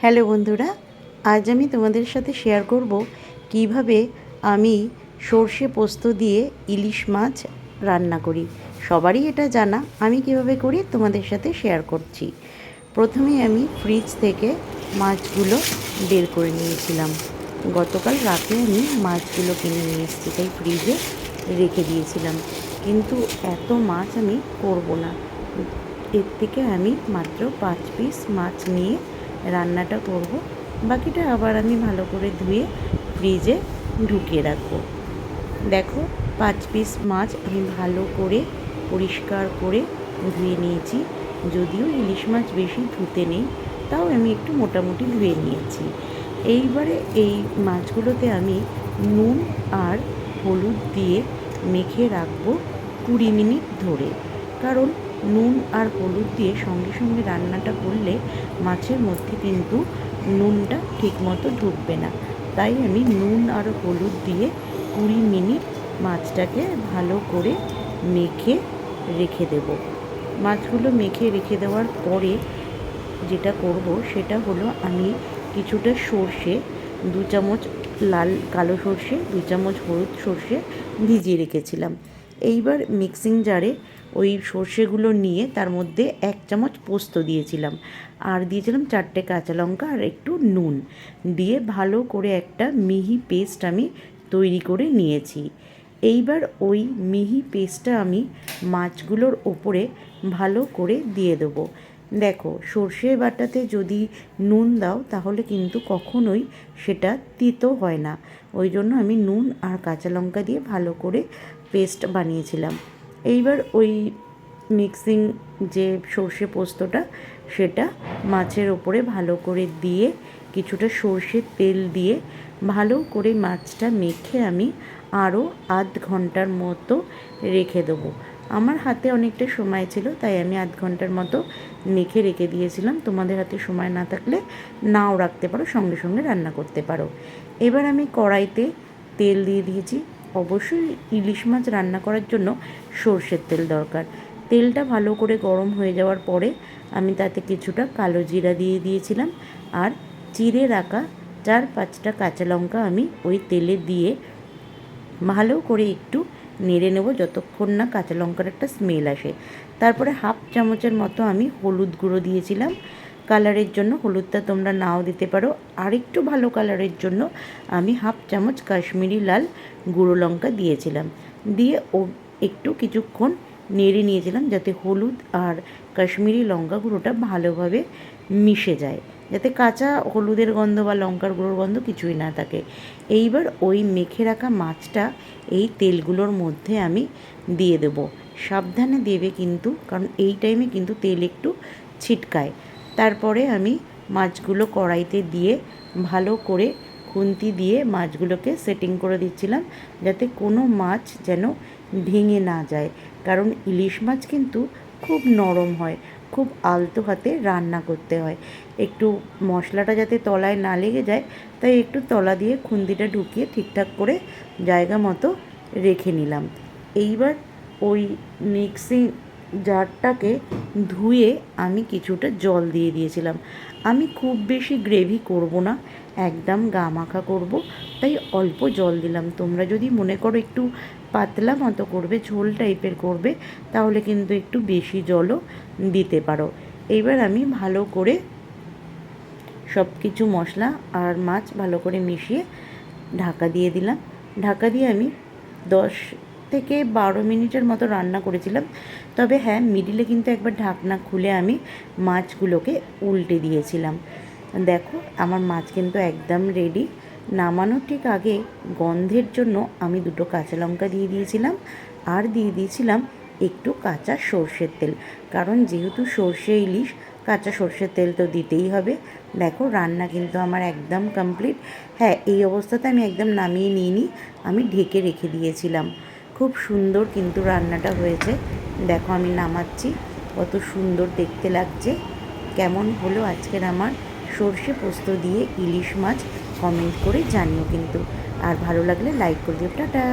Hello বন্ধুরা, আজ আমি তোমাদের সাথে শেয়ার করব কীভাবে আমি সর্ষে পোস্ত দিয়ে ইলিশ মাছ রান্না করি। সবারই এটা জানা, আমি কীভাবে করি তোমাদের সাথে শেয়ার করছি। প্রথমে আমি ফ্রিজ থেকে মাছগুলো বের করে নিয়েছিলাম। গতকাল রাতে আমি মাছগুলো কিনে নিয়ে এসেছি, তাই ফ্রিজে রেখে দিয়েছিলাম। কিন্তু এত মাছ আমি করব না। এর থেকে আমি মাত্র পাঁচ পিস মাছ নিয়ে রান্নাটা করব। বাকিটা আবার আমি ভালো করে ধুয়ে ফ্রিজে ঢুকিয়ে রাখব। দেখো, পাঁচ পিস মাছ আমি ভালো করে পরিষ্কার করে ধুয়ে নিয়েছি। যদিও ইলিশ মাছ বেশি ধুতে নেই, তাও আমি একটু মোটামুটি ধুয়ে নিয়েছি। এইবারে এই মাছগুলোতে আমি নুন আর হলুদ দিয়ে মেখে রাখব কুড়ি মিনিট ধরে। কারণ নুন আর হলুদ দিয়ে সঙ্গে সঙ্গে রান্নাটা করলে মাছের মধ্যে কিন্তু নুনটা ঠিকমতো ঢুকবে না। তাই আমি নুন আর হলুদ দিয়ে কুড়ি মিনিট মাছটাকে ভালো করে মেখে রেখে দেব। মাছগুলো মেখে রেখে দেওয়ার পরে যেটা করব সেটা হলো আমি কিছুটা সর্ষে, দু চামচ লাল কালো সর্ষে, দু চামচ হলুদ সর্ষে ভিজিয়ে রেখেছিলাম। এইবার মিক্সিং জারে ওই সর্ষেগুলো নিয়ে তার মধ্যে এক চামচ পোস্ত দিয়েছিলাম। আর দিয়েছিলাম চারটে কাঁচা লঙ্কা আর একটু নুন। দিয়ে ভালো করে একটা মিহি পেস্ট আমি তৈরি করে নিয়েছি। এইবার ওই মিহি পেস্টটা আমি মাছগুলোর ওপরে ভালো করে দিয়ে দেবো। দেখো, সর্ষে বাটাতে যদি নুন দাও, তাহলে কিন্তু কখনোই সেটা তিতো হয় না। ওই জন্য আমি নুন আর কাঁচা লঙ্কা দিয়ে ভালো করে পেস্ট বানিয়েছিলাম। এইবার ওই মিক্সিং যে সর্ষে পোস্তটা, সেটা মাছের ওপরে ভালো করে দিয়ে কিছুটা সর্ষের তেল দিয়ে ভালো করে মাছটা মেখে আমি আরও আধ ঘণ্টার মতো রেখে দেবো। আমার হাতে অনেকটা সময় ছিল, তাই আমি আধ ঘণ্টার মতো মেখে রেখে দিয়েছিলাম। তোমাদের হাতে সময় না থাকলে নাও রাখতে পারো, সঙ্গে সঙ্গে রান্না করতে পারো। এবার আমি কড়াইতে তেল দিয়ে দিয়েছি। অবশ্যই ইলিশ মাছ রান্না করার জন্য সর্ষের তেল দরকার। তেলটা ভালো করে গরম হয়ে যাওয়ার পরে আমি তাতে কিছুটা কালো জিরা দিয়ে দিয়েছিলাম আর চিড়ে রাখা চার পাঁচটা কাঁচা লঙ্কা আমি ওই তেলে দিয়ে ভালো করে একটু নেড়ে নেব যতক্ষণ না কাঁচা লঙ্কার একটা স্মেল আসে। তারপরে হাফ চামচের মতো আমি হলুদ গুঁড়ো দিয়েছিলাম কালারের জন্য হলুদটা তোমরা নাও দিতে পারো। আরেকটু ভালো কালারের জন্য আমি হাফ চামচ কাশ্মীরি লাল গুঁড়ো লঙ্কা দিয়েছিলাম। দিয়ে ও একটু কিছুক্ষণ নেড়ে নিয়েছিলাম যাতে হলুদ আর কাশ্মীরি লঙ্কা গুঁড়োটা ভালোভাবে মিশে যায়, যাতে কাঁচা হলুদের গন্ধ বা লঙ্কার গুঁড়োর গন্ধ কিছুই না থাকে। এইবার ওই মেখে রাখা মাছটা এই তেলগুলোর মধ্যে আমি দিয়ে দেবো। সাবধানে দেবে কিন্তু, কারণ এই টাইমে কিন্তু তেল একটু ছিটকায়। তারপরে আমি মাছগুলো কড়াইতে দিয়ে ভালো করে খুন্তি দিয়ে মাছগুলোকে সেটিং করে দিচ্ছিলাম যাতে কোনো মাছ যেন ভেঙে না যায়। কারণ ইলিশ মাছ কিন্তু খুব নরম হয়, খুব আলতো হাতে রান্না করতে হয়। একটু মশলাটা যাতে তলায় না লেগে যায়, তাই একটু তলা দিয়ে খুন্তিটা ঢুকিয়ে ঠিকঠাক করে জায়গা মতো রেখে নিলাম। এইবার ওই মিক্সি জারটাকে ধুয়ে আমি কিছুটা জল দিয়ে দিয়েছিলাম। আমি খুব বেশি গ্রেভি করব না, একদম গা মাখা করব, তাই অল্প জল দিলাম। তোমরা যদি মনে করো একটু পাতলা মতো করবে, ঝোল টাইপের করবে, তাহলে কিন্তু একটু বেশি জলও দিতে পারো। এইবার আমি ভালো করে সব কিছু মশলা আর মাছ ভালো করে মিশিয়ে ঢাকা দিয়ে দিলাম। ঢাকা দিয়ে আমি দশ থেকে বারো মিনিটের মতো রান্না করেছিলাম। তবে হ্যাঁ মিডিলে কিন্তু একবার ঢাকনা খুলে আমি মাছগুলোকে উল্টে দিয়েছিলাম। দেখো, আমার মাছ কিন্তু একদম রেডি নামানোর ঠিক আগে গন্ধের জন্য আমি দুটো কাঁচা লঙ্কা দিয়ে দিয়েছিলাম আর দিয়ে দিয়েছিলাম একটু কাঁচা সর্ষের তেল। কারণ যেহেতু সর্ষে ইলিশ, কাঁচা সর্ষের তেল তো দিতেই হবে। দেখো, রান্না কিন্তু আমার একদম কমপ্লিট হ্যাঁ এই অবস্থাতে আমি একদম নামিয়ে নিইনি, আমি ঢেকে রেখে দিয়েছিলাম। খুব সুন্দর কিন্তু রান্নাটা হয়েছে। দেখো আমি নামাচ্ছি, কত সুন্দর দেখতে লাগছে। কেমন হলো আজকের আমার সর্ষে পোস্ত দিয়ে ইলিশ মাছ? কমেন্ট করে জানিও কিন্তু। আর ভালো লাগলে লাইক করে দিও। টাটা!